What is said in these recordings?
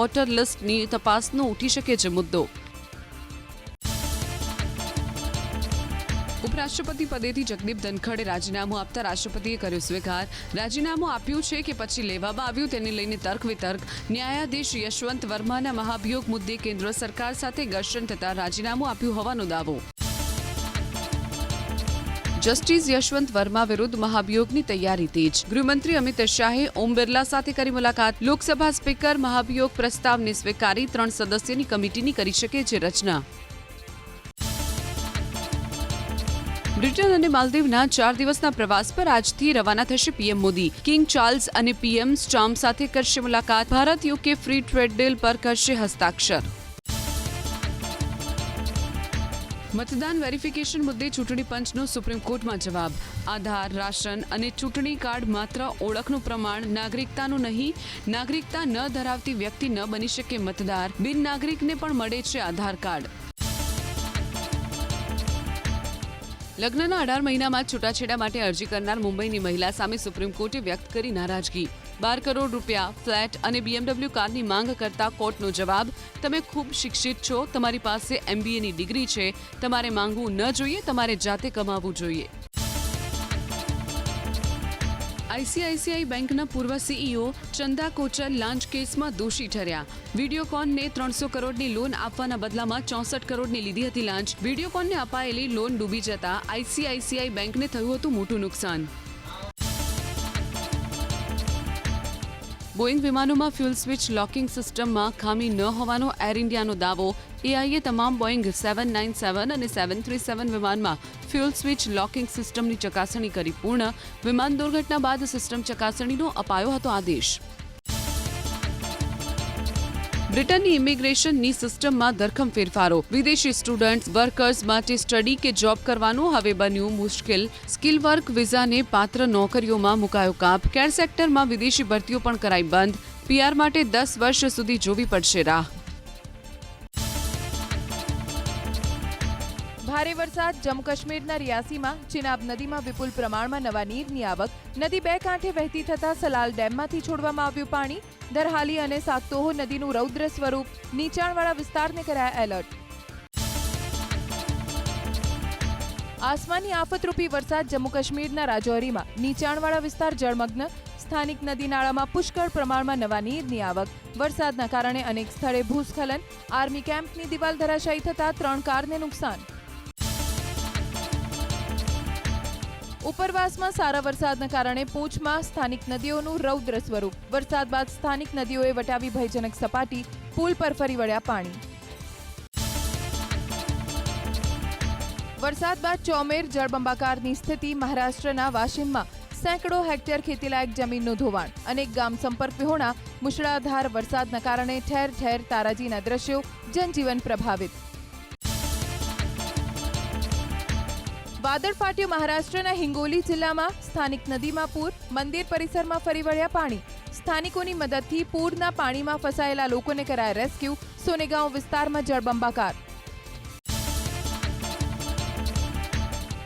Water લિસ્ટની તપાસનો ઉઠી શકે છે મુદ્દો. ઉપરાષ્ટ્રપતિ પદેથી જગદીપ ધનખડે રાજીનામું આપતા રાષ્ટ્રપતિએ કર્યો સ્વીકાર. રાજીનામું આપ્યું છે કે પછી લેવામાં આવ્યું તેને લઈને તર્ક વિતર્ક ન્યાયાધીશ યશવંત વર્માના મહાભિયોગ મુદ્દે કેન્દ્ર સરકાર સાથે ઘર્ષણ થતા રાજીનામું આપ્યું હોવાનો દાવો. જસ્ટિસ યશવંત વર્મા વિરુદ્ધ મહાભિયોગની તૈયારી તેજ. ગૃહમંત્રી અમિત શાહે ઓમ બિરલા સાથે કરી મુલાકાત. લોકસભા સ્પીકર મહાભિયોગ પ્રસ્તાવને સ્વીકારી ત્રણ સદસ્યની કમિટીની કરી શકે છે રચના. બ્રિટન અને માલદીવના ચાર દિવસના પ્રવાસ પર આજથી રવાના થશે પીએમ મોદી. કિંગ ચાર્લ્સ અને પીએમ સ્ટાર્મ સાથે કરશે મુલાકાત. Bharat UK free trade deal પર કરશે હસ્તાક્ષર. મતદાન વેરિફિકેશન મુદ્દે ચૂંટણી પંચનો સુપ્રીમ કોર્ટમાં જવાબ. આધાર, રાશન અને ચૂંટણી કાર્ડ માત્ર ઓળખનું પ્રમાણ નાગરિકતાનું નહીં, નાગરિકતા ન ધરાવતી વ્યક્તિ ન બની શકે મતદાર. બિન નાગરિકને પણ મળે છે આધાર કાર્ડ. લગ્નના અઢાર મહિનામાં છૂટાછેડા માટે અરજી કરનાર મુંબઈની મહિલા સામે સુપ્રીમ કોર્ટે વ્યક્ત કરી નારાજગી. બાર કરોડ રૂપિયા ફ્લેટ અને બીએમડબલ્યુ કારની માંગ કરતા કોર્ટનો જવાબ, તમે ખૂબ શિક્ષિત છો, તમારી પાસે એમબીએની ડિગ્રી છે, તમારે માંગવું ન જોઈએ, તમારે જાતે કમાવવું જોઈએ. આઈસીઆઈસીઆઈ બેંકના પૂર્વ સીઈઓ ચંદા કોચર લાંચ કેસમાં દોષી ઠર્યા. વિડીયોકોનને ત્રણસો કરોડની લોન આપવાના બદલામાં ચોસઠ કરોડની લીધી હતી લાંચ. વિડીયોકોનને અપાયેલી લોન ડૂબી જતા આઈસીઆઈસીઆઈ બેંકને થયું હતું મોટું નુકસાન. બોઈંગ વિમાનોમાં ફ્યુલ સ્વિચ લોકિંગ સિસ્ટમમાં ખામી ન હોવાનો એર ઇન્ડિયાનો દાવો. એઆઈએ તમામ બોઈંગ સેવન નાઇન સેવન અને સેવન થ્રી સેવન વિમાનમાં ફ્યુલ સ્વિચ લોકિંગ સિસ્ટમની ચકાસણી કરી પૂર્ણ. વિમાન દુર્ઘટના બાદ સિસ્ટમ ચકાસણીનો અપાયો હતો આદેશ. બ્રિટનની ઇમિગ્રેશનની સિસ્ટમમાં ધરખમ ફેરફારો. વિદેશી સ્ટુડન્ટ્સ વર્કર્સ માટે સ્ટડી કે જોબ કરવાનું હવે બન્યું મુશ્કેલ. સ્કિલ વર્ક વિઝાને પાત્ર નોકરીઓમાં મુકાયો કાપ. કેર સેક્ટરમાં વિદેશી ભરતીઓ પણ કરાઈ બંધ. પીઆર માટે દસ વર્ષ સુધી જોવી પડશે રાહ. ભારે વરસાદ, જમ્મુ કાશ્મીરના રિયાસીમાં, ચિનાબ નદીમાં વિપુલ પ્રમાણમાં નવા નીરની આવક. નદી બે કાંઠે વહેતી થતા સલાલ ડેમમાંથી છોડવામાં આવ્યું પાણી. દરહાલી અને સાગતોહો નદીનું રૌદ્ર સ્વરૂપ નીચાણવાળા વિસ્તારને કરાયા એલર્ટ. આસમાની આફતરૂપી વરસાદ જમ્મુ કાશ્મીરના રાજૌરીમાં. નીચાણવાળા વિસ્તાર જળમગ્ન. સ્થાનિક નદી નાળામાં પુષ્કળ પ્રમાણમાં નવા નીરની આવક. વરસાદના કારણે અનેક સ્થળે ભૂસ્ખલન. આર્મી કેમ્પની દિવાલ ધરાશાયી થતાં ત્રણ કારને નુકસાન. ઉપરવાસમાં સારા વરસાદના કારણે પૂંછમાં સ્થાનિક નદીઓનું રૌદ્ર સ્વરૂપ. વરસાદ બાદ સ્થાનિક નદીઓએ વટાવી ભયજનક સપાટી, પુલ પર ફરી વળ્યા પાણી. વરસાદ બાદ ચોમેર જળબંબાકારની સ્થિતિ મહારાષ્ટ્રના વાશિમમાં. સેંકડો હેક્ટર ખેતીલાયક જમીનનું ધોવાણ અનેક ગામ સંપર્ક વિહોણા, મુશળાધાર વરસાદના કારણે ઠેર ઠેર તારાજીના દ્રશ્યો જનજીવન પ્રભાવિત. વાદળ ફાટ્યું મહારાષ્ટ્રના હિંગોલી જિલ્લામાં, સ્થાનિક નદીમાં પૂર, મંદિર પરિસરમાં ફરી વળ્યા પાણી. સ્થાનિકોની મદદથી પૂરના પાણીમાં ફસાયેલા લોકોને કરાયા રેસ્ક્યુ, સોનેગાંવ વિસ્તારમાં જળબંબાકાર.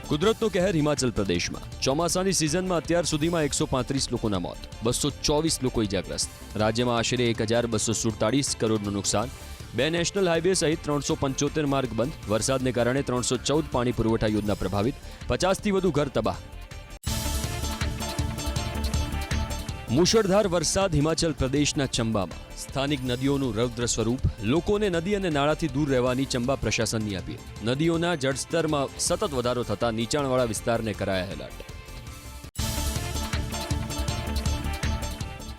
કુદરતનો કહેર હિમાચલ પ્રદેશમાં. ચોમાસાની સિઝનમાં અત્યાર સુધીમાં એકસો પાંત્રીસ લોકોના મોત, બસો ચોવીસ લોકો ઇજાગ્રસ્ત. રાજ્યમાં આશરે એક હજાર બસો સુડતાળીસ કરોડનું નુકસાન બે નેશનલ હાઈવે સહિત ત્રણસો પંચોતેર માર્ગ બંધ. વરસાદને કારણે ત્રણસો ચૌદ પાણી પુરવઠા યોજના પ્રભાવિત. પચાસથી વધુ ઘર તબાહ. મુશળધાર વરસાદ હિમાચલ પ્રદેશના ચંબામાં. સ્થાનિક નદીઓનું રૌદ્ર સ્વરૂપ. લોકોને નદી અને નાળાથી દૂર રહેવાની ચંબા પ્રશાસનની અપીલ. નદીઓના જળસ્તરમાં સતત વધારો થતા નીચાણવાળા વિસ્તારને કરાયા એલર્ટ.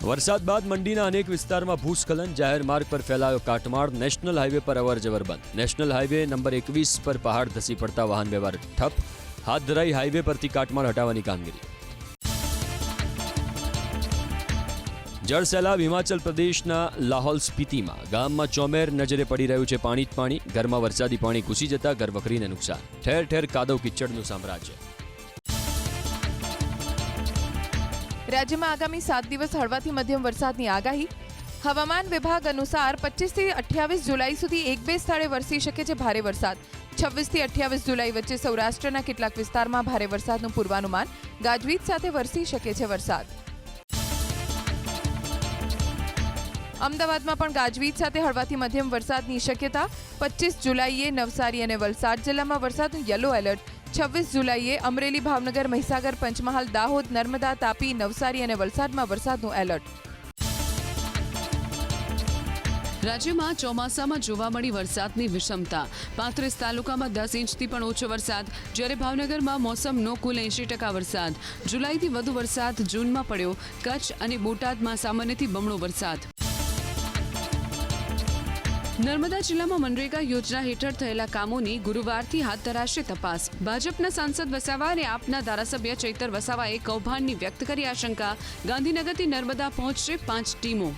વરસાદ બાદ મંડીના અનેક વિસ્તારમાં ભૂસ્ખલન જાહેર માર્ગ પર ફેલાયો કાટમાળ. નેશનલ હાઈવે પર અવરજવર બંધ. નેશનલ હાઈવે નંબર એકવીસ પર પહાડ ધસી પડતા વાહન વ્યવહાર ઠપ. હાથ ધરાઈ હાઈવે પરથી કાટમાળ હટાવવાની કામગીરી. જળસેલાબ હિમાચલ પ્રદેશના લાહોલ સ્પીતિમાં ગામમાં ચોમેર નજરે પડી રહ્યું છે પાણી જ પાણી. ઘરમાં વરસાદી પાણી ઘૂસી જતા ઘર વખરીને નુકસાન. ઠેર ઠેર કાદવ કિચડનું સામ્રાજ્ય. રાજ્યમાં આગામી સાત દિવસ હળવાથી મધ્યમ વરસાદની આગાહી. હવામાન વિભાગ અનુસાર પચીસથી અઠ્યાવીસ જુલાઈ સુધી એક બે સ્થળે વરસી શકે છે ભારે વરસાદ. છવ્વીસથી અઠ્યાવીસ જુલાઈ વચ્ચે સૌરાષ્ટ્રના કેટલાક વિસ્તારમાં ભારે વરસાદનું પૂર્વાનુમાન. ગાજવીજ સાથે વરસી શકે છે વરસાદ. અમદાવાદમાં પણ ગાજવીજ સાથે હળવાથી મધ્યમ વરસાદની શક્યતા. પચીસ જુલાઈએ નવસારી અને વલસાડ જિલ્લામાં વરસાદનું યલો એલર્ટ. છવ્વીસ જુલાઈએ અમરેલી ભાવનગર મહીસાગર પંચમહાલ દાહોદ નર્મદા તાપી નવસારી અને વલસાડમાં વરસાદનું એલર્ટ. રાજ્યમાં ચોમાસામાં જોવા મળી વરસાદની વિષમતા. પાંત્રીસ તાલુકામાં દસ ઇંચથી પણ ઓછો વરસાદ. જ્યારે ભાવનગરમાં મોસમનો કુલ એંશી ટકા વરસાદ. જુલાઈથી વધુ વરસાદ જૂનમાં પડ્યો. કચ્છ અને બોટાદમાં સામાન્યથી બમણો વરસાદ. નર્મદા જિલ્લામાં મનરેગા યોજના હેઠળ થયેલા કામોની ગુરુવારથી હાથ ધરાશે તપાસ. ભાજપના સાંસદ વસાવા અને આપના ધારાસભ્ય ચૈતર વસાવાએ કૌભાંડની વ્યક્ત કરી આશંકા. ગાંધીનગરથી નર્મદા પહોંચશે પાંચ ટીમો.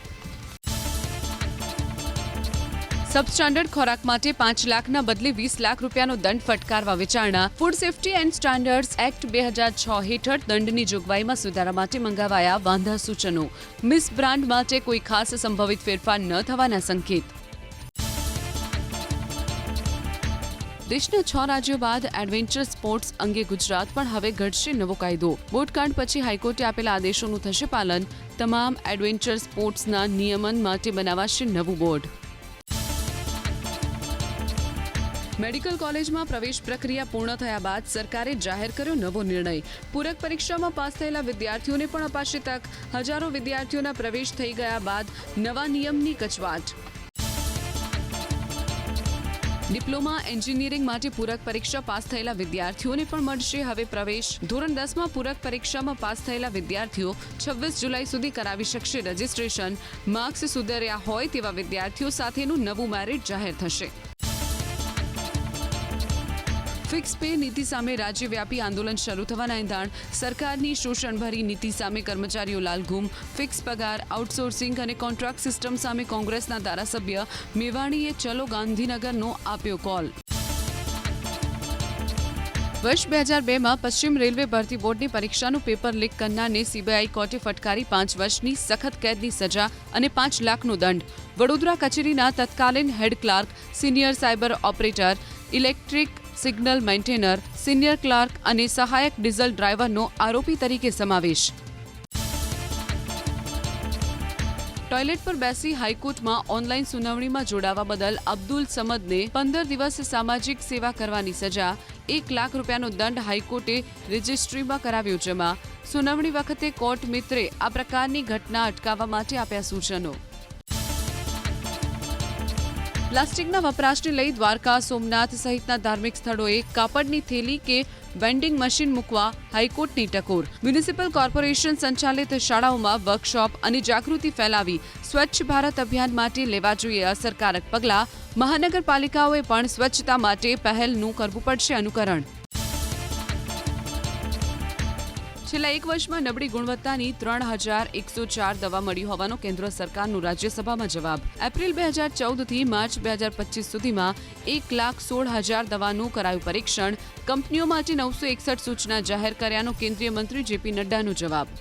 સબસ્ટાન્ડર્ડ ખોરાક માટે પાંચ લાખના બદલે વીસ લાખ રૂપિયાનો દંડ ફટકારવા વિચારણા. Food safety and standards act બે હજાર છ હેઠળ દંડની જોગવાઈમાં સુધારા માટે મંગાવાયા વાંધા સૂચનો મિસ બ્રાન્ડ માટે કોઈ ખાસ સંભવિત ફેરફાર ન થવાના સંકેત. દેશના છ રાજ્યો બાદ એડવેન્ચર સ્પોર્ટ્સ અંગે ગુજરાત પણ હવે ઘડશે નવો કાયદો. બોટકાંડ પછી હાઈકોર્ટે આપેલા આદેશોનું થશે પાલન. તમામ એડવેન્ચર સ્પોર્ટ્સના નિયમન માટે બનાવાશે નવું બોર્ડ. મેડિકલ કોલેજમાં પ્રવેશ પ્રક્રિયા પૂર્ણ થયા બાદ સરકારે જાહેર કર્યો નવો નિર્ણય. પૂરક પરીક્ષામાં પાસ થયેલા વિદ્યાર્થીઓને પણ અપાશે તક. હજારો વિદ્યાર્થીઓના પ્રવેશ થઈ ગયા બાદ નવા નિયમની કચવાટ. ડિપ્લોમા એન્જિનિયરિંગ માટે પૂરક પરીક્ષા પાસ થયેલા વિદ્યાર્થીઓને પણ મળશે હવે પ્રવેશ. ધોરણ દસમાં પૂરક પરીક્ષામાં પાસ થયેલા વિદ્યાર્થીઓ છવ્વીસ જુલાઈ સુધી કરાવી શકશે રજીસ્ટ્રેશન. માર્ક્સ સુધર્યા હોય તેવા વિદ્યાર્થીઓ સાથેનું નવું મેરિટ જાહેર થશે. ફિક્સ પે નીતિ સામે રાજ્યવ્યાપી આંદોલન શરૂ થવાના એંધાણ. સરકારની શોષણભરી નીતિ સામે કર્મચારીઓ લાલઘૂમ ફિક્સ પગાર, આઉટસોર્સિંગ અને કોન્ટ્રાક્ટ સિસ્ટમ સામે કોંગ્રેસના ધારાસભ્ય મેવાણીએ ચલો ગાંધીનગરનો આપ્યો કોલ. વર્ષ બે હજાર બેમાં પશ્ચિમ રેલવે ભરતી બોર્ડની પરીક્ષાનું પેપર લીક કરનારને સીબીઆઈ કોર્ટે ફટકારી પાંચ વર્ષની સખત કેદની સજા અને પાંચ લાખનો દંડ. વડોદરા કચેરીના તત્કાલીન head clerk, senior cyber operator, electric signal maintainer, senior clerk અને સહાયક ડીઝલ ડ્રાઈવરનો આરોપી તરીકે સમાવેશ. ટોયલેટ પર બેસી હાઈકોર્ટમાં ઓનલાઈન સુનાવણીમાં જોડાવા બદલ અબ્દુલ સમદને પંદર દિવસ સામાજિક સેવા કરવાની સજા, એક લાખ રૂપિયાનો દંડ હાઈકોર્ટે રજિસ્ટ્રીમાં કરાવ્યો જમા. સુનાવણી વખતે કોર્ટ મિત્રે આ પ્રકારની ઘટના અટકાવવા માટે આપ્યા સૂચનો. પ્લાસ્ટિકના વપરાશને લઈ દ્વારકા, સોમનાથ સહિતના ધાર્મિક સ્થળોએ કાપડની થેલી કે વેન્ડિંગ મશીન મૂકવા હાઈકોર્ટની ટકોર. મ્યુનિસિપલ કોર્પોરેશન સંચાલિત શાળાઓમાં વર્કશોપ અને જાગૃતિ ફેલાવી સ્વચ્છ ભારત અભિયાન માટે લેવા જોઈએ અસરકારક પગલાં. મહાનગરપાલિકાઓએ પણ સ્વચ્છતા માટે પહેલનું કરવું પડશે અનુકરણ. છેલ્લા એક વર્ષમાં નબળી ગુણવત્તાની ત્રણ હજાર એકસો ચાર દવા મળી હોવાનો કેન્દ્ર સરકારનું રાજ્યસભામાં જવાબ. એપ્રિલ બે હજાર ચૌદથી માર્ચ બે હજાર પચીસ સુધીમાં એક લાખ સોળ હજાર દવાનું કરાયું પરીક્ષણ. કંપનીઓ માટે નવસો એકસઠ સૂચના જાહેર કર્યાનો કેન્દ્રીય મંત્રી જેપી નડ્ડાનો જવાબ.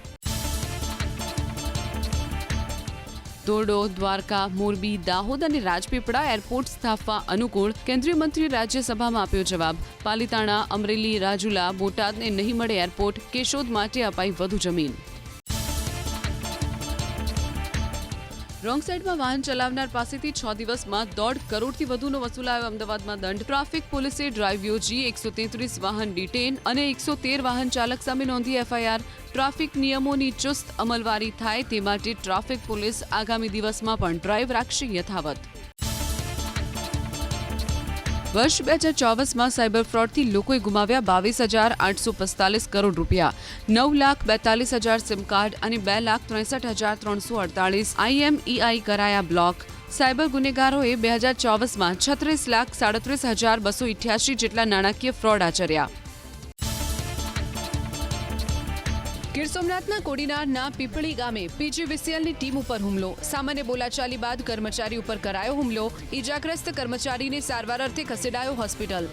ધોરડો દ્વારકા, મોરબી, દાહોદ અને રાજપીપળા એરપોર્ટ સ્થાપવા અનુકૂળ કેન્દ્રીય મંત્રી રાજ્યસભામાં આપ્યો જવાબ. પાલિતાણા, અમરેલી, રાજુલા, બોટાદને નહીં મળે એરપોર્ટ, કેશોદ માટે અપાઈ વધુ જમીન. રોંગ સાઈડમાં વાહન ચલાવનાર પાસેથી છ દિવસમાં દોઢ કરોડથી વધુનો વસૂલાયો અમદાવાદમાં દંડ ટ્રાફિક, પોલીસે ડ્રાઈવ યોજી એકસો તેત્રીસ વાહન ડિટેન અને એકસો તેર વાહન ચાલક સામે નોંધી એફઆઈઆર. ટ્રાફિક નિયમોની ચુસ્ત અમલવારી થાય તે માટે ટ્રાફિક પોલીસ આગામી દિવસમાં પણ ડ્રાઈવ રાખશે યથાવત. વર્ષ બે હજાર ચોવીસમાં સાયબર ફ્રોડથી લોકોએ ગુમાવ્યા બાવીસ હજાર આઠસો પિસ્તાલીસ કરોડ રૂપિયા, નવ લાખ બેતાલીસ હજાર સિમ કાર્ડ અને બે લાખ ત્રેસઠ હજાર ત્રણસો અડતાલીસ આઈએમઈઆઈ કરાયા બ્લોક. સાયબર ગુનેગારોએ બે હજાર ચોવીસમાં છત્રીસ લાખ સાડત્રીસ હજાર બસો ઇઠ્યાસી જેટલા નાણાકીય ફ્રોડ આચર્યા. ગીર સોમનાથના કોડીનારના પીપળી ગામે પીજીવીસીએલની ટીમ ઉપર હુમલો. સામાન્ય બોલાચાલી બાદ કર્મચારી ઉપર કરાયો હુમલો. ઈજાગ્રસ્ત કર્મચારીને સારવાર અર્થે ખસેડાયો હોસ્પિટલ.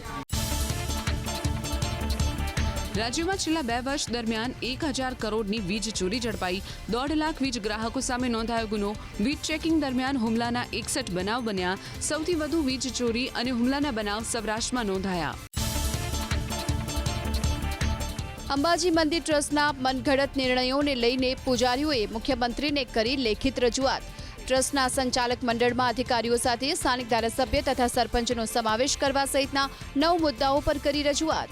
રાજ્યમાં છેલ્લા બે વર્ષ દરમિયાન એક હજાર કરોડની વીજ ચોરી ઝડપાઈ. દોઢ લાખ વીજ ગ્રાહકો સામે નોંધાયો ગુનો. વીજ ચેકિંગ દરમિયાન હુમલાના એકસઠ બનાવ બન્યા. સૌથી વધુ વીજ ચોરી અને હુમલાના બનાવ સૌરાષ્ટ્રમાં નોંધાયા. અંબાજી મંદિર ટ્રસ્ટના મનઘડત નિર્ણયોને લઈને પૂજારીઓએ મુખ્યમંત્રીને કરી લેખિત રજૂઆત. ટ્રસ્ટના સંચાલક મંડળમાં અધિકારીઓ સાથે સ્થાનિક ધારાસભ્ય તથા સરપંચનો સમાવેશ કરવા સહિતના નવ મુદ્દાઓ પર કરી રજૂઆત.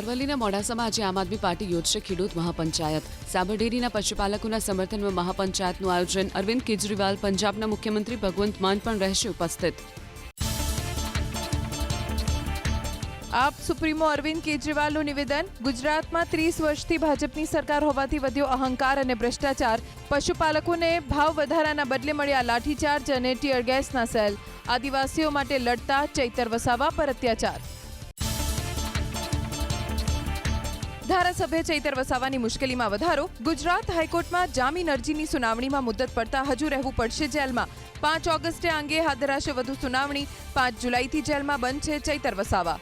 અરવલ્લીના મોડાસામાં આજે આમ આદમી પાર્ટી યોજશે ખેડૂત મહાપંચાયત. સાબરડેરીના પશુપાલકોના સમર્થનમાં મહાપંચાયતનું આયોજન. અરવિંદ કેજરીવાલ, પંજાબના મુખ્યમંત્રી ભગવંત માન પણ રહેશે ઉપસ્થિત. આપ સુપ્રીમો અરવિંદ કેજરીવાલનું નિવેદન, ગુજરાતમાં ત્રીસ વર્ષથી ભાજપની સરકાર હોવાથી વધ્યો અહંકાર અને ભ્રષ્ટાચાર. પશુપાલકોને ભાવ વધારાના બદલે મળ્યા લાઠીચાર્જ અને ટીયર ગેસના સેલ. આદિવાસીઓ માટે લડતા, ચૈતર વસાવા પર અત્યાચાર. ધારાસભ્ય ચૈતર વસાવાની મુશ્કેલીમાં વધારો. ગુજરાત હાઈકોર્ટમાં જામીન અરજીની સુનાવણીમાં મુદત પડતા હજુ રહેવું પડશે જેલમાં. પાંચ ઓગસ્ટે આ અંગે હાથ ધરાશે વધુ સુનાવણી. પાંચ જુલાઈથી જેલમાં બંધ છે ચૈતર વસાવા.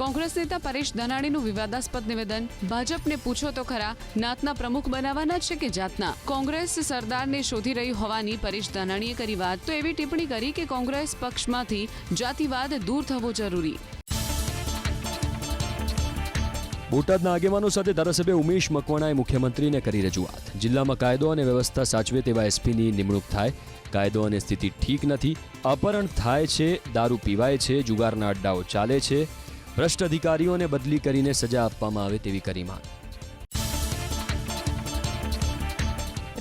કોંગ્રેસ નેતા પરેશ ધાનાણીનું વિવાદાસ્પદ નિવેદન. ભાજપને પૂછો તો ખરા, નાતના પ્રમુખ બનાવવાના છે કે જાતના? કોંગ્રેસ સરદારને શોધી રહી હોવાની પરેશ ધાનાણીએ કરી વાત. તો એવી ટિપ્પણી કરી કે કોંગ્રેસ પક્ષમાંથી જાતિવાદ દૂર થવો જરૂરી. બોટાદના આગેવાનો સાથે ધારાસભ્ય ઉમેશ મકવાણાએ મુખ્યમંત્રીને કરી રજૂઆત. જિલ્લામાં કાયદો અને વ્યવસ્થા સાચવે તેવા એસપીની નિમણૂક થાય. કાયદો અને સ્થિતિ ઠીક નથી. અપહરણ થાય છે, દારૂ પીવાય છે, જુગારના અડ્ડાઓ ચાલે છે. ભ્રષ્ટ અધિકારીઓને બદલી કરીને સજા આપવામાં આવે તેવી કરી માંગ.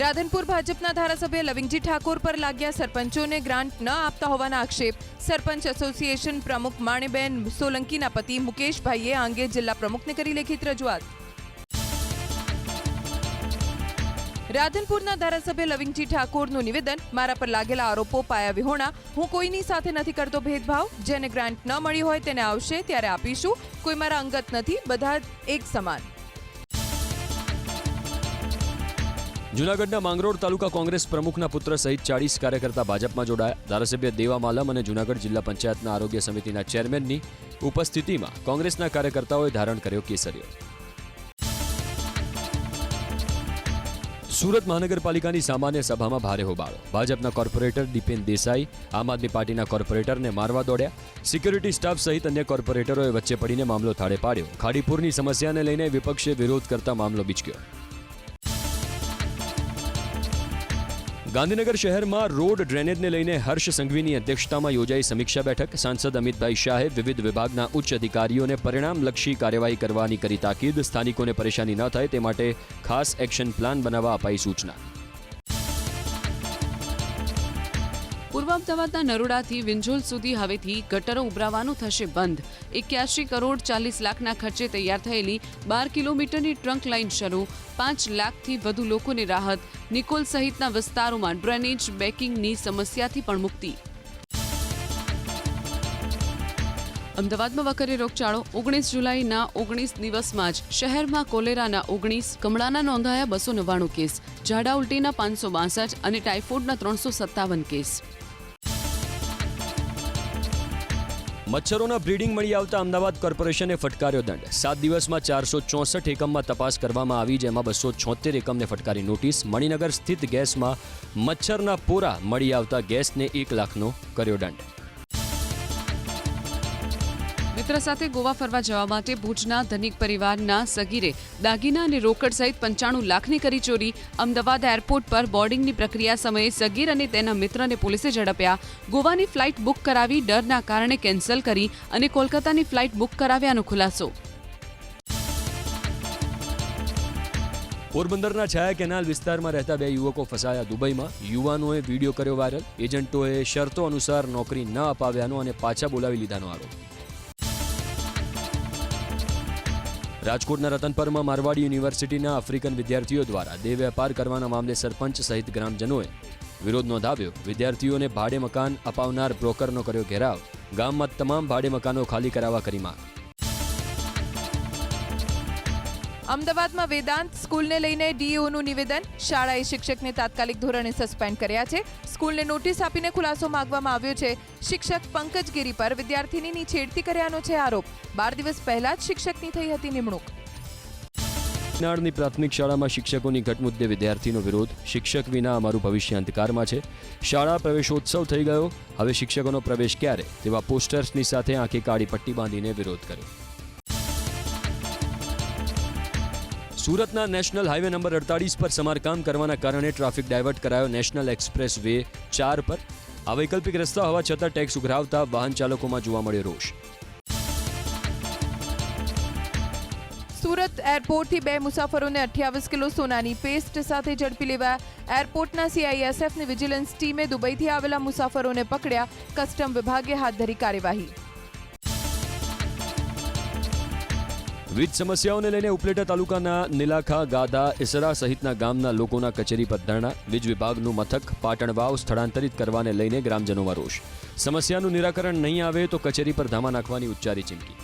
રાધનપુર ભાજપના ધારાસભ્ય લવિંગજી ઠાકોર પર લાગ્યા સરપંચોને ગ્રાન્ટ ન આપતા હોવાના આક્ષેપ. સરપંચ એસોસિએશન પ્રમુખ માણેબેન સોલંકીના પતિ મુકેશભાઈએ આ અંગે જિલ્લા પ્રમુખને કરી લેખિત રજૂઆત. રાધનપુરના ધારાસભ્ય લવિંગજી ઠાકોરનું નિવેદન, મારા પર લાગેલા આરોપો, પાયા વિહોણા, હું કોઈની સાથે નથી કરતો ભેદભાવ. જેને ગ્રાન્ટ ન મળી હોય તેને આવશે, ત્યારે આપીશું. કોઈ મારા અંગત નથી, બધા એક સમાન. જૂનાગઢના માંગરોળ તાલુકા કોંગ્રેસ પ્રમુખના પુત્ર સહિત ચાળીસ કાર્યકર્તા ભાજપમાં જોડાયા. ધારાસભ્ય દેવા માલમ અને જૂનાગઢ જિલ્લા પંચાયતના આરોગ્ય સમિતિના ચેરમેનની ઉપસ્થિતિમાં કોંગ્રેસના કાર્યકર્તાઓએ ધારણ કર્યો કેસરીયો. સુરત મહાનગરપાલિકાની સામાન્ય સભામાં ભારે હોબાળો. ભાજપના કોર્પોરેટર દીપેન દેસાઈ, આમ આદમી પાર્ટીના કોર્પોરેટરને મારવા દોડ્યા. સિક્યુરિટી સ્ટાફ સહિત અન્ય કોર્પોરેટરોએ વચ્ચે પડીને મામલો થાળે પાડ્યો. ખાડીપુરની સમસ્યાને લઈને વિપક્ષે વિરોધ કરતા મામલો બીચક્યો. ગાંધીનગર શહેરમાં રોડ ડ્રેનેજને લઈને હર્ષ સંઘવીની અધ્યક્ષતામાં યોજાઈ સમીક્ષા બેઠક. સાંસદ અમિતભાઈ શાહે વિવિધ વિભાગના ઉચ્ચ અધિકારીઓને પરિણામલક્ષી કાર્યવાહી કરવાની કરી તાકીદ. સ્થાનિકોને પરેશાની ન થાય તે માટે ખાસ એક્શન પ્લાન બનાવવા અપાઈ સૂચના. અમદાવાદના નરોડાથી વિંજોલ સુધી હવેથી ગટરો ઉભરાવાનું થશે બંધ. એક્યાસી કરોડ ચાલીસ લાખના ખર્ચે તૈયાર થયેલી બાર કિલોમીટરની ટ્રંક લાઇન શરૂ. પાંચ લાખથી વધુ લોકોને રાહત. નિકોલ સહિતના વિસ્તારોમાં ડ્રેનેજ બેકિંગની સમસ્યાથી પણ મુક્તિ. અમદાવાદમાં વકરે રોગચાળો ઓગણીસ જુલાઈના ઓગણીસ દિવસમાં જ શહેરમાં કોલેરાના ઓગણીસ, કમળાના નોંધાયા બસો નવ્વાણું કેસ. ઝાડા ઉલટીના પાંચસો બાસઠ અને ટાઇફોઇડના ત્રણસો સત્તાવન કેસ. મચ્છરોના બ્રીડિંગ મળી આવતા અમદાવાદ કોર્પોરેશને ફટકાર્યો દંડ. સાત દિવસમાં ચારસો ચોસઠ એકમમાં તપાસ કરવામાં આવી, જેમાં બસો છોતેર એકમને ફટકારી નોટિસ. મણિનગર સ્થિત ગેસમાં મચ્છરના પોરા મળી આવતા ગેસને એક લાખનો કર્યો દંડ. મિત્ર સાથે ગોવા ફરવા જવા માટે ભુજના ધનિક પરિવારના સગીરે દાગીના અને રોકડ સહિત પંચાણું લાખની કરી ચોરી. અમદાવાદ એરપોર્ટ પર બોર્ડિંગની પ્રક્રિયા સમયે સગીર અને તેના મિત્રને પોલીસે ઝડપ્યા. ગોવાની ફ્લાઇટ બુક કરાવી ડરના કારણે કેન્સલ કરી અને કોલકાતાની ફ્લાઇટ બુક કરાવ્યાનો ખુલાસો. પોરબંદરના છાયા કેનાલ વિસ્તારમાં રહેતા બે યુવકો ફસાયા દુબઈમાં. યુવાનોએ વીડિયો કર્યો વાયરલ. એજન્ટોએ શરતો અનુસાર નોકરી ન અપાવ્યાનો અને પાછા બોલાવી લીધાનો આરોપ. રાજકોટના રતનપરમાં મારવાડી યુનિવર્સિટીના આફ્રિકન વિદ્યાર્થીઓ દ્વારા દેહ વેપાર કરવાના મામલે સરપંચ સહિત ગ્રામજનોએ વિરોધ નોંધાવ્યો. વિદ્યાર્થીઓને ભાડે મકાન અપાવનાર બ્રોકરનો કર્યો ઘેરાવ. ગામમાં તમામ ભાડે મકાનો ખાલી કરાવવા કરી માંગ. અમદાવાદમાં વેદાંત સ્કૂલને લઈને ડીઈઓનું નિવેદન, શાળાએ શિક્ષકને તાત્કાલિક ધોરણે સસ્પેન્ડ કર્યા છે. સ્કૂલને નોટિસ આપીને ખુલાસો માંગવામાં આવ્યો છે. શિક્ષક પંકજ ગીરી પર વિદ્યાર્થીનીની છેડતી કર્યાનો છે આરોપ. બાર દિવસ પહેલા જ શિક્ષકની થઈ હતી નિમણૂક. નાળની પ્રાથમિક શાળામાં શિક્ષકોની ઘટ મુદ્દે વિદ્યાર્થીનો વિરોધ. શિક્ષક વિના અમારું ભવિષ્ય અંધકારમાં છે. શાળા પ્રવેશોત્સવ થઈ ગયો. હવે શિક્ષકોનો પ્રવેશ ક્યારે? તેવા પોસ્ટર્સની સાથે આંખે કાળી પટ્ટી બાંધીને વિરોધ કર્યો. સુરતના નેશનલ હાઈવે નંબર અડતાળીસ પર સમારકામ કરવાના કારણે ટ્રાફિક ડાયવર્ટ કરાયો નેશનલ એક્સપ્રેસ વે ચાર પર. આ વૈકલ્પિક રસ્તા હોવા છતાં ટેક્સ ઉઘરાવતા વાહન ચાલકોમાં જોવા મળ્યો રોષ. સુરત એરપોર્ટથી બે મુસાફરોને અઠ્યાવીસ કિલો સોનાની પેસ્ટ સાથે ઝડપી લેવા એરપોર્ટના સીઆઈએસએફની વિજિલન્સ ટીમે દુબઈથી આવેલા મુસાફરોને પકડ્યા કસ્ટમ વિભાગે હાથ ધરી કાર્યવાહી. વીજ સમસ્યાઓને લઈને ઉપલેટા તાલુકાના નીલાખા, ગાદા ઇસરા સહિતના ગામના લોકોના કચેરી પર ધરણા. વીજ વિભાગનું મથક પાટણવાવ સ્થળાંતરિત કરવાને લઈને ગ્રામજનોમાં રોષ. સમસ્યાનું નિરાકરણ નહીં આવે તો કચેરી પર ધામા નાખવાની ઉચ્ચારી ચીમકી.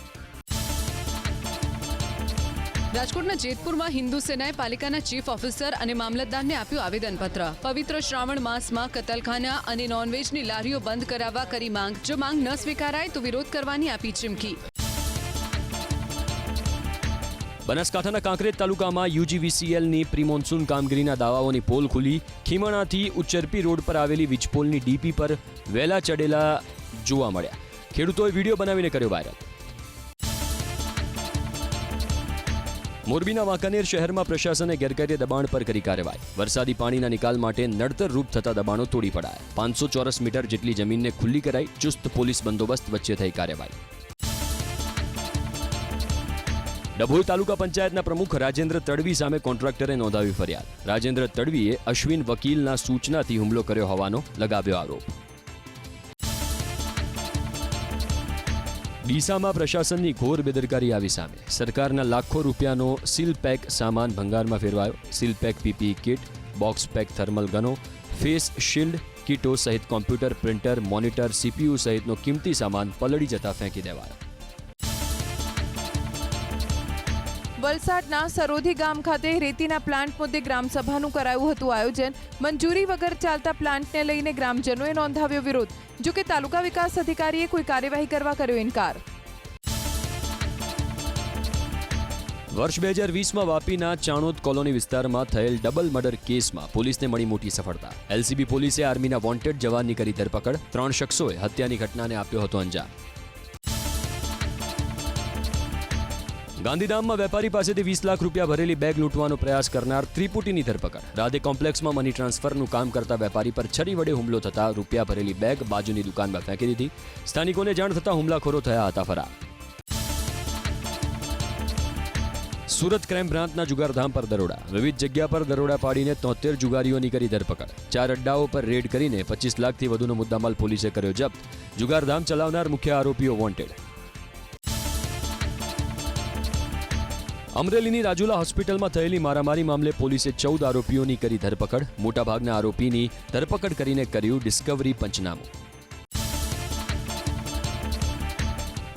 રાજકોટના જેતપુરમાં હિન્દુ સેનાએ પાલિકાના ચીફ ઓફિસર અને મામલતદારને આપ્યું આવેદનપત્ર. પવિત્ર શ્રાવણ માસમાં કતલખાના અને નોનવેજની લારીઓ બંધ કરાવવા કરી માંગ. જો માંગ ન સ્વીકારાય તો વિરોધ કરવાની આપી ચીમકી. બનાસકાંઠાના કાંકરેજ તાલુકામાં યુજીવીસીએલની પ્રી મોન્સૂન કામગીરીના દાવાઓની પોલ ખુલી. ખીમણાથી ઉચ્ચરપી રોડ પર આવેલી વીજપોલની ડીપી પર વહેલા ચડેલા જોવા મળ્યા. ખેડૂતોએ વીડિયો બનાવીને કર્યો વાયરલ. મોરબીના વાંકાનેર શહેરમાં પ્રશાસને ગેરકાયદે દબાણ પર કરી કાર્યવાહી. વરસાદી પાણીના નિકાલ માટે નડતર રૂપ થતા દબાણો તોડી પડાયા. પાંચસો ચોરસ મીટર જેટલી જમીનને ખુલ્લી કરાઈ ચુસ્ત પોલીસ બંદોબસ્ત વચ્ચે થઈ કાર્યવાહી. ડભોઈ તાલુકા પંચાયતના પ્રમુખ રાજેન્દ્ર તડવી સામે કોન્ટ્રાક્ટરે નોંધાવી ફરિયાદ. રાજેન્દ્ર તડવીએ અશ્વિન વકીલના સૂચનાથી હુમલો કર્યો હોવાનો લગાવ્યો આરોપ. ડીસામાં પ્રશાસનની ઘોર બેદરકારી આવી સામે. સરકારના લાખો રૂપિયાનો સીલ પેક સામાન ભંગારમાં ફેરવાયો. Seal pack PP kit, box pack thermal ગનો, face shield, કીટો સહિત કોમ્પ્યુટર, પ્રિન્ટર, મોનિટર, સીપીયુ સહિતનો કિંમતી સામાન પલળી જતા ફેંકી દેવાયો. વલસાડના સરોધી ગામ ખાતે રેતીના પ્લાન્ટ મુદ્દે ગ્રામસભાનું કરાયું હતું આયોજન. મંજૂરી વગર ચાલતા પ્લાન્ટને લઈને ગ્રામજનોએ નોંધાવ્યો વિરોધ. જોકે તાલુકા વિકાસ અધિકારીએ કોઈ કાર્યવાહી કરવા કર્યો ઇનકાર. વર્ષ બે હજાર વીસમાં વાપીના ચાણોદ કોલોની વિસ્તારમાં થયેલ ડબલ મર્ડર કેસમાં પોલીસને મળી મોટી સફળતા. એલસીબી પોલીસે આર્મીના વોન્ટેડ જવાનની કરી ધરપકડ. ત્રણ શખ્સોએ હત્યાની ઘટનાને આપ્યો હતો અંજામ. ગાંધીધામમાં વેપારી પાસેથી વીસ લાખ રૂપિયા ભરેલી બેગ લૂંટવાનો પ્રયાસ કરનાર ત્રિપુટીની ધરપકડ. રાધે કોમ્પ્લેક્સમાં મની ટ્રાન્સફરનું કામ કરતા વેપારી પર છરી વડે હુમલો થતા રૂપિયા ભરેલી બેગ બાજુની દુકાનમાં ફેંકી દીધી. સ્થાનિકોને જાણ થતાં હુમલાખોરો થયા હતા ફરાર. સુરત ક્રાઇમ બ્રાન્ચના જુગારધામ પર દરોડા. વિવિધ જગ્યા પર દરોડા પાડીને તોતેર જુગારીઓની કરી ધરપકડ. ચાર અડ્ડાઓ પર રેડ કરીને પચીસ લાખથી વધુનો મુદ્દામાલ પોલીસે કર્યો જપ્ત. જુગારધામ ચલાવનાર મુખ્ય આરોપીઓ વોન્ટેડ અમરેલીની રાજુલા હોસ્પિટલમાં થયેલી મારામારી મામલે પોલીસે ચૌદ આરોપીઓની કરી ધરપકડ. મોટાભાગના આરોપીની ધરપકડ કરીને કર્યું ડિસ્કવરી પંચનામું.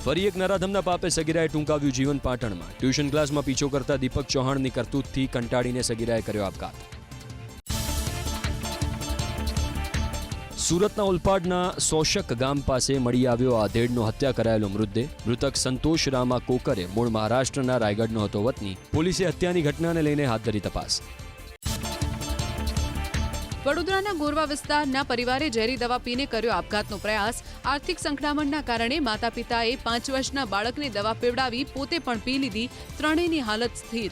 ફરી એક નરાધમના પાપે સગીરાએ ટૂંકાવ્યું જીવન પાટણમાં. ટ્યુશન ક્લાસમાં પીછો કરતા દીપક ચૌહાણની કરતૂતથી કંટાળીને સગીરાએ કર્યો આપઘાત. સુરતના ઓલપાડના સોશક ગામ પાસે મળી આવ્યો આધેડનો હત્યા કરાયેલો મૃતદેહ. મૃતક સંતોષ રામા કોકરે મૂળ મહારાષ્ટ્રના રાયગઢનો હતો વતની. પોલીસે હત્યાની ઘટનાને લઈને હાથ ધરી તપાસ. વડોદરાના ગોરવા વિસ્તારના પરિવારે ઝેરી દવા પીને કર્યો આપઘાતનો પ્રયાસ. આર્થિક સંકળામણના કારણે માતા પિતાએ પાંચ વર્ષના બાળકને દવા પીવડાવી પોતે પણ પી લીધી. ત્રણેયની હાલત સ્થિર.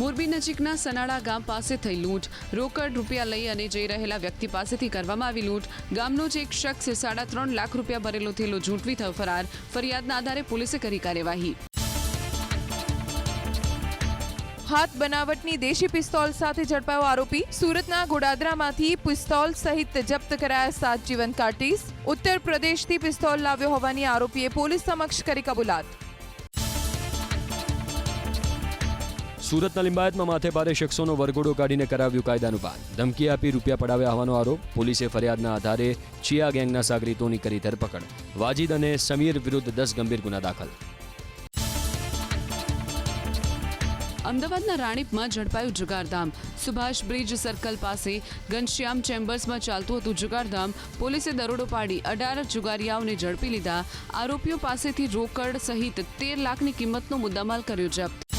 મોરબી નજીકના સનાળા ગામ પાસે થઈ લૂંટ. રોકડ રૂપિયા લઈ અને જઈ રહેલા વ્યક્તિ પાસેથી કરવામાં આવી લૂંટ. ગામનો જ એક શખ્સ સાડા ત્રણ લાખ રૂપિયા ભરેલો થેલો ઝૂંટવી થયો ફરાર. ફરિયાદના આધારે પોલીસે કરી કાર્યવાહી. હાથ બનાવટની દેશી પિસ્તોલ સાથે ઝડપાયો આરોપી. સુરતના ગોડાદરામાંથી પિસ્તોલ સહિત જપ્ત કરાયા સાત જીવન કાર્ટીસ ઉત્તર પ્રદેશથી પિસ્તોલ લાવ્યો હોવાની આરોપીએ પોલીસ સમક્ષ કરી કબૂલાત. સુરતના લિંબાયતમાં માથે ભારે શખ્સોનો વરઘોડો કાઢીને કરાવ્યું કાયદાનું ભાન ધમકી આપી રૂપિયા પડાવ્યા હોવાનો આરોપ. પોલીસે ફરિયાદના આધારે ચિયા ગેંગના સાગરીતોની કરી ધરપકડ. વાજીદ અને સમીર વિરુદ્ધ દસ ગંભીર ગુના દાખલ. અમદાવાદના રાણીપમાં ઝડપાયું જુગારધામ. સુભાષ બ્રિજ સર્કલ પાસે ઘનશ્યામ ચેમ્બર્સમાં ચાલતું હતું જુગારધામ. પોલીસે દરોડો પાડી અઢાર જુગારિયાઓને ઝડપી લીધા. આરોપીઓ પાસેથી રોકડ સહિત તેર લાખની કિંમતનો મુદ્દામાલ કર્યો જપ્ત.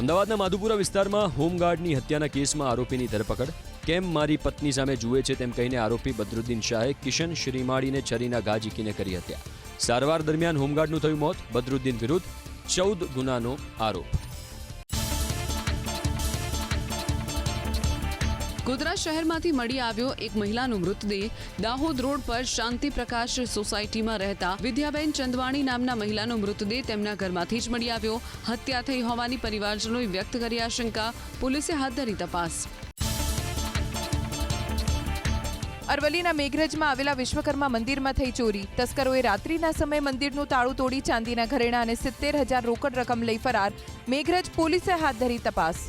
અમદાવાદના માધુપુરા વિસ્તારમાં હોમગાર્ડની હત્યાના કેસમાં આરોપીની ધરપકડ. કેમ મારી પત્ની સામે જુએ છે તેમ કહીને આરોપી બદરુદ્દીન શાહે કિશન શ્રીમાળીને છરીના ઘા ઝીકીને કરી હત્યા. સારવાર દરમિયાન હોમગાર્ડનું થયું મોત, બદરુદ્દીન વિરુદ્ધ ચૌદ ગુનાનો આરોપ. ગોધરા શહેરમાંથી મળી આવ્યો એક મહિલાનો મૃતદેહ દાહોદ રોડ પર શાંતિ પ્રકાશ સોસાયટીમાં રહેતા વિદ્યાબેન ચંદવાણી નામના મહિલાનો મૃતદેહ તેમના ઘરમાંથી જ મળી આવ્યો. હત્યા થઈ હોવાની પરિવારજનોએ વ્યક્ત કરી આશંકા. પોલીસે હાથ ધરી તપાસ. અરવલ્લીના મેઘરજમાં આવેલા વિશ્વકર્મા મંદિરમાં થઈ ચોરી. તસ્કરોએ રાત્રિના સમયે મંદિરનું તાળું તોડી ચાંદીના ઘરેણા અને સિત્તેર હજાર રોકડ રકમ લઈ ફરાર. મેઘરજ પોલીસે હાથ ધરી તપાસ.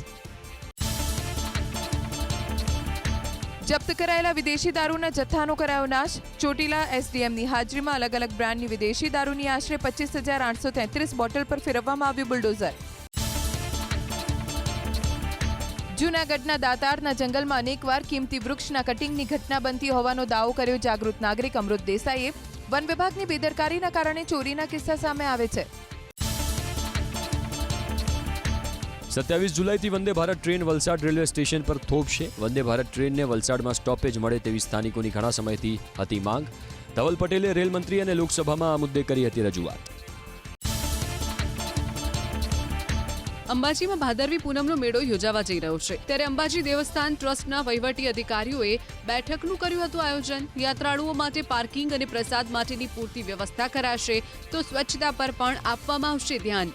જપ્ત કરાયેલા વિદેશી દારૂના જથ્થાનો કરાયો નાશ. ચોટીલા એસડીએમની હાજરીમાં અલગ અલગ બ્રાન્ડની વિદેશી દારૂની આશરે પચીસ હજાર આઠસો તેત્રીસ બોટલ પર ફેરવવામાં આવ્યું બુલડોઝર. જૂનાગઢના દાતારના જંગલમાં અનેકવાર કિંમતી વૃક્ષના કટિંગની ઘટના બનતી હોવાનો દાવો કર્યો જાગૃત નાગરિક અમૃત દેસાઈએ. વન વિભાગની બેદરકારીના કારણે ચોરીના કિસ્સા સામે આવે છે. સત્યાવીસ જુલાઈથી Vande Bharat train Valsad railway station પર થોભશે. વંદે ભારત ટ્રેનને વલસાડમાં સ્ટોપેજ મળે તેવી સ્થાનિકોની ઘણા સમયથી હતી માંગ. ધવલ પટેલે રેલમંત્રી અને લોકસભામાં આ મુદ્દે કરી હતી રજૂઆત. અંબાજીમાં ભાદરવી પૂનમનો મેળો યોજાવા જઈ રહ્યો છે. ત્યારે અંબાજી દેવસ્થાન ટ્રસ્ટના વહીવટી અધિકારીઓએ બેઠકનું કર્યું હતું આયોજન. યાત્રાળુઓ માટે પાર્કિંગ અને પ્રસાદ માટેની પૂરતી વ્યવસ્થા કરાશે તો સ્વચ્છતા પર પણ આપવામાં આવશે ધ્યાન.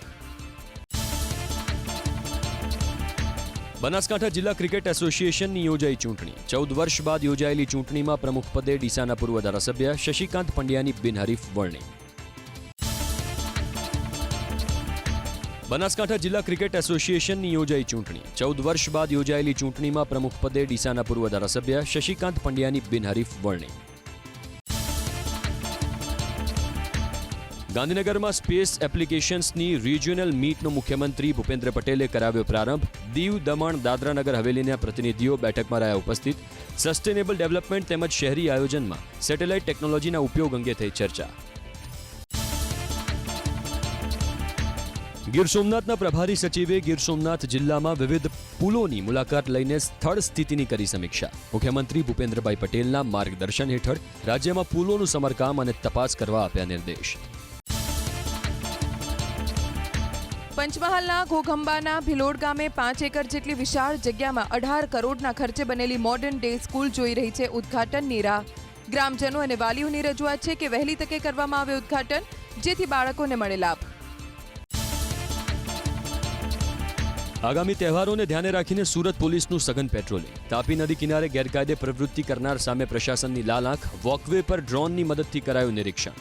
બનાસકાંઠા જિલ્લા ક્રિકેટ એસોસિએશનની યોજાઈ ચૂંટણી. ચૌદ વર્ષ બાદ યોજાયેલી ચૂંટણીમાં પ્રમુખ પદે ડીસાના પૂર્વ ધારાસભ્ય શશિકાંત પંડ્યાની બિનહરીફ વરણી. બનાસકાંઠા જિલ્લા ક્રિકેટ એસોસિએશનની યોજાઈ ચૂંટણી. ચૌદ વર્ષ બાદ યોજાયેલી ચૂંટણીમાં પ્રમુખ પદે ડીસાના પૂર્વ ધારાસભ્ય શશિકાંત પંડ્યાની બિનહરીફ વરણી. ગાંધીનગરમાં સ્પેસ એપ્લિકેશન્સની રિજિયોનલ મીટનો મુખ્યમંત્રી ભૂપેન્દ્ર પટેલે કરાવ્યો પ્રારંભ. દીવ, દમણ, દાદરાનગર હવેલીના પ્રતિનિધિઓ બેઠકમાં રહ્યા ઉપસ્થિત. સસ્ટેનેબલ ડેવલપમેન્ટ તેમજ શહેરી આયોજનમાં સેટેલાઇટ ટેકનોલોજીના ઉપયોગ અંગે થઈ ચર્ચા. ગીર સોમનાથના પ્રભારી સચિવે ગીર સોમનાથ જિલ્લામાં વિવિધ પુલોની મુલાકાત લઈને સ્થળ સ્થિતિની કરી સમીક્ષા. મુખ્યમંત્રી ભૂપેન્દ્રભાઈ પટેલના માર્ગદર્શન હેઠળ રાજ્યમાં પુલોનું સમારકામ અને તપાસ કરવા આપ્યા નિર્દેશ. પંચમહાલના ઘોઘંબાના ભિલોડ ગામે પાંચ એકર જેટલી વિશાળ જગ્યામાં અઢાર કરોડના ખર્ચે બનેલી મોડર્ન ડે સ્કૂલ જોઈ રહી છે ઉદ્ઘાટનની રાહ. ગ્રામજનો અને વાલીઓની રજૂઆત છે કે વહેલી તકે કરવામાં આવે ઉદ્ઘાટન, જેથી બાળકોને મળે લાભ. આગામી તહેવારોને ધ્યાને રાખીને સુરત પોલીસનું સઘન પેટ્રોલિંગ. તાપી નદી કિનારે ગેરકાયદે પ્રવૃત્તિ કરનાર સામે પ્રશાસનની લાલ આંખ, વોકવે પર ડ્રોનની મદદથી કરાયું નિરીક્ષણ.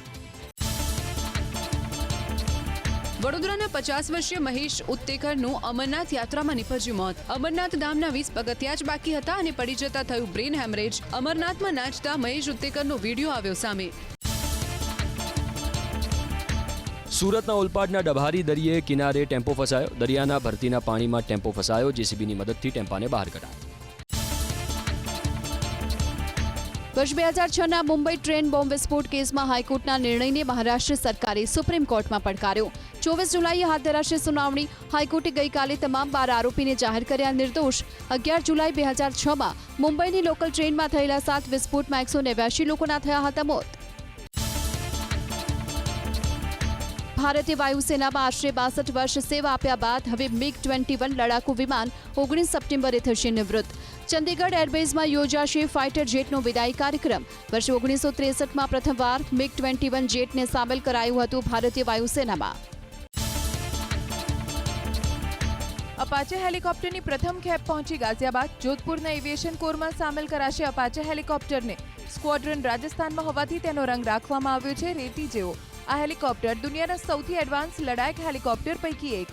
વડોદરાના પચાસ વર્ષીય મહેશ ઉત્તેકરનું અમરનાથ યાત્રામાં નીપજ્યું મોત. અમરનાથ ધામના વીસ પગથિયા જ બાકી હતા અને પડી જતા થયું બ્રેન હેમરેજ અમરનાથમાં નાચતા મહેશ ઉત્તેકરનો વીડિયો આવ્યો સામે. સુરતના ઓલપાડના ડભારી દરિયે કિનારે ટેમ્પો ફસાયો. દરિયાના ભરતીના પાણીમાં ટેમ્પો ફસાયો. જેસીબીની મદદથી ટેમ્પાને બહાર કઢાયો. વર્ષ બે હજાર છના મુંબઈ ટ્રેન બોમ્બ વિસ્ફોટ કેસમાં હાઈકોર્ટના નિર્ણયને મહારાષ્ટ્ર સરકારે સુપ્રીમ કોર્ટમાં પડકાર્યો. ચોવીસ જુલાઈએ હાથ ધરાશે સુનાવણી. હાઈકોર્ટે ગઈકાલે તમામ બાર આરોપીને જાહેર કર્યા નિર્દોષ. અગિયાર જુલાઈ બે હજાર છમાં મુંબઈની લોકલ ટ્રેનમાં થયેલા સાત વિસ્ફોટમાં એકસો નેવ્યાસી લોકોના થયા હતા મોત. ભારતીય વાયુસેનામાં આશરે બાસઠ વર્ષ સેવા આપ્યા બાદ હવે મિગ ટ્વેન્ટી વન લડાકુ વિમાન ઓગણીસ સપ્ટેમ્બરે થશે નિવૃત્ત. ચંદીગઢ એરબેઝમાં યોજાશે ફાઇટર જેટનો વિદાય કાર્યક્રમ. વર્ષ ઓગણીસો ત્રેસઠમાં પ્રથમવાર મિગ ટ્વેન્ટી વન જેટને સામેલ કરાયું હતું ભારતીય વાયુસેનામાં. અપાચે હેલિકોપ્ટરની પ્રથમ ખેપ પહોંચી ગાઝિયાબાદ. જોધપુરના એવિએશન કોરમાં સામેલ કરાશે અપાચે હેલિકોપ્ટરને. સ્ક્વોડ્રન રાજસ્થાનમાં હોવાથી તેનો રંગ રાખવામાં આવ્યો છે રેતી જેવો. આ હેલિકોપ્ટર દુનિયાના સૌથી એડવાન્સ લડાયક હેલિકોપ્ટર પૈકી એક.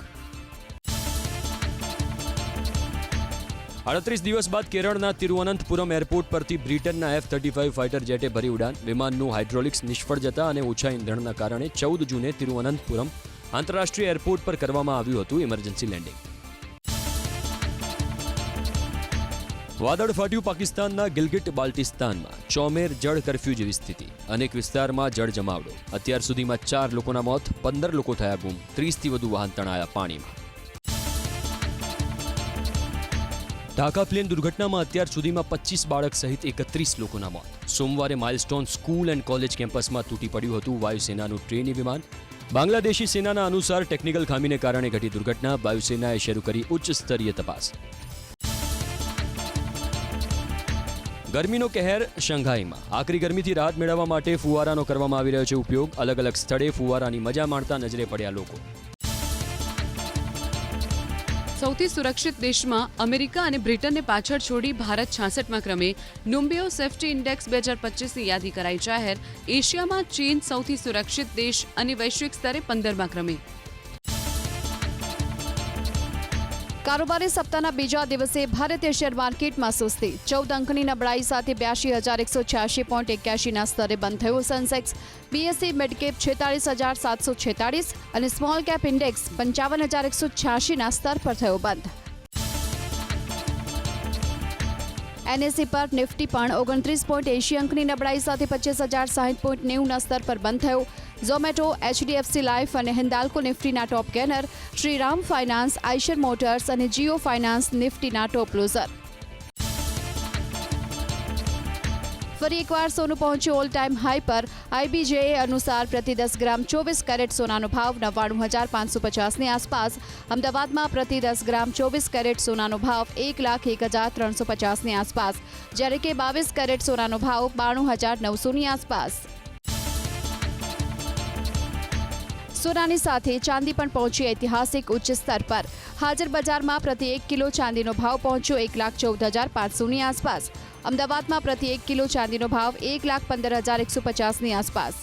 અડત્રીસ દિવસ બાદ કેરળના તિરુવનંતપુરમ એરપોર્ટ પરથી બ્રિટનના એફ થર્ટી ફાઇવ ફાઇટર જેટે ભરી ઉડાન. વિમાનનું હાઇડ્રોલિક્સ નિષ્ફળ જતા અને ઓછા ઇંધણના કારણે ચૌદ જૂને તિરુવનંતપુરમ આંતરરાષ્ટ્રીય એરપોર્ટ પર કરવામાં આવ્યું હતું ઇમરજન્સી લેન્ડિંગ વાદળ ફાટ્યું પાકિસ્તાનના ગિલગિટ બાલ્ટિસ્તાનમાં. ચોમેર જળ કરફ્યુ જેવી સ્થિતિ. અનેક વિસ્તારમાં જળ જમાવડો. અત્યાર સુધીમાં ચાર લોકોના મોત, પંદર લોકો થયા ગુમ ત્રીસથી વધુ વાહન તણાયા પાણીમાં. ઢાકા પ્લેન દુર્ઘટનામાં અત્યાર સુધીમાં પચીસ બાળક સહિત એકત્રીસ લોકોના મોત. સોમવારે માઇલસ્ટોન સ્કૂલ એન્ડ કોલેજ કેમ્પસમાં તૂટી પડ્યું હતું વાયુસેનાનું ટ્રેની વિમાન. બાંગ્લાદેશી સેનાના અનુસાર ટેકનિકલ ખામીને કારણે ઘટી દુર્ઘટના. વાયુસેનાએ શરૂ કરી ઉચ્ચ સ્તરીય તપાસ. ગરમીનો કહેર શંઘાઈમાં. આકરી ગરમીથી રાહત મેળવવા માટે ફુવારાનો કરવામાં આવી રહ્યો છે ઉપયોગ. અલગ અલગ સ્થળે ફુવારાની મજા માણતા નજરે પડ્યા લોકો. સૌથી સુરક્ષિત દેશમાં અમેરિકા અને બ્રિટનને પાછળ છોડી ભારત છાસઠમાં ક્રમે નુમ્બિયો સેફ્ટી ઇન્ડેક્સ બે હજાર પચીસની યાદી કરાઈ. જાહેર એશિયામાં ચીન સૌથી સુરક્ષિત દેશ અને વૈશ્વિક સ્તરે પંદરમા ક્રમે. કારોબારી સપ્તાહના બીજા દિવસે ભારતીય શેર માર્કેટમાં સુસ્તી. ચૌદ અંકની નબળાઈ સાથે બ્યાસી હજાર એકસો છ્યાસી પોઈન્ટ એક્યાસીના સ્તરે બંધ થયું. સેન્સેક્સ, બીએસસી, મિડકેપ છેતાળીસ હજાર સાતસો છેતાળીસ અને સ્મોલ કેપ ઇન્ડેક્સ પંચાવન હજાર એકસો છ્યાસીના સ્તર પર થયો બંધ. એનએસસી પર નિફ્ટી પણ ઓગણત્રીસ પોઈન્ટ એંશી અંકની નબળાઈ સાથે પચીસ હજાર સાહીઠ પોઈન્ટ નેવુંના સ્તર પર બંધ થયો. ઝોમેટો એચડીએફસી લાઇફ અને Hindalco નિફ્ટીના top gainer Shriram finance Eicher motors અને જીઓ ફાઇનાન્સ નિફ્ટીના ટોપ લોઝર ફરી એકવાર સોનું પહોંચ્યું ઓલ ટાઈમ હાઈ પર આઈબીજેએ અનુસાર પ્રતિ દસ ગ્રામ ચોવીસ કેરેટ સોનાનો ભાવ નવ્વાણું હજાર પાંચસો પચાસની આસપાસ. અમદાવાદમાં પ્રતિ દસ ગ્રામ ચોવીસ કેરેટ સોનાનો ભાવ એક લાખ એક હજાર ત્રણસો પચાસની આસપાસ. જ્યારે કે બાવીસ કેરેટ સોનાનો ભાવ બાણું હજાર નવસોની આસપાસ. સોનાની સાથે ચાંદી પણ પહોંચી ઐતિહાસિક ઉચ્ચ સ્તર પર. હાજર બજારમાં પ્રતિ એક કિલો ચાંદીનો ભાવ પહોંચ્યો એક લાખ ચૌદ હજાર પાંચસોની આસપાસ. અમદાવાદમાં પ્રતિ એક કિલો ચાંદીનો ભાવ એક લાખ પંદર હજાર એકસો પચાસની આસપાસ.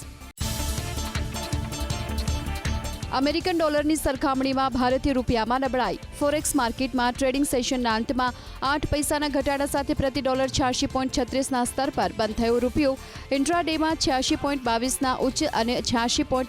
અમેરિકન ડોલરની સરખામણીમાં ભારતીય રૂપિયામાં નબળાઈ. ફોરેક્સ માર્કેટમાં ટ્રેડિંગ સેશનના અંતમાં આઠ પૈસાના ઘટાડા સાથે પ્રતિ ડોલર છ્યાસી પોઈન્ટ છત્રીસના સ્તર પર બંધ થયો રૂપિયો. ઇન્ટ્રાડેમાં છ્યાસી પોઈન્ટ બાવીસના ઉચ્ચ અને છ્યાસી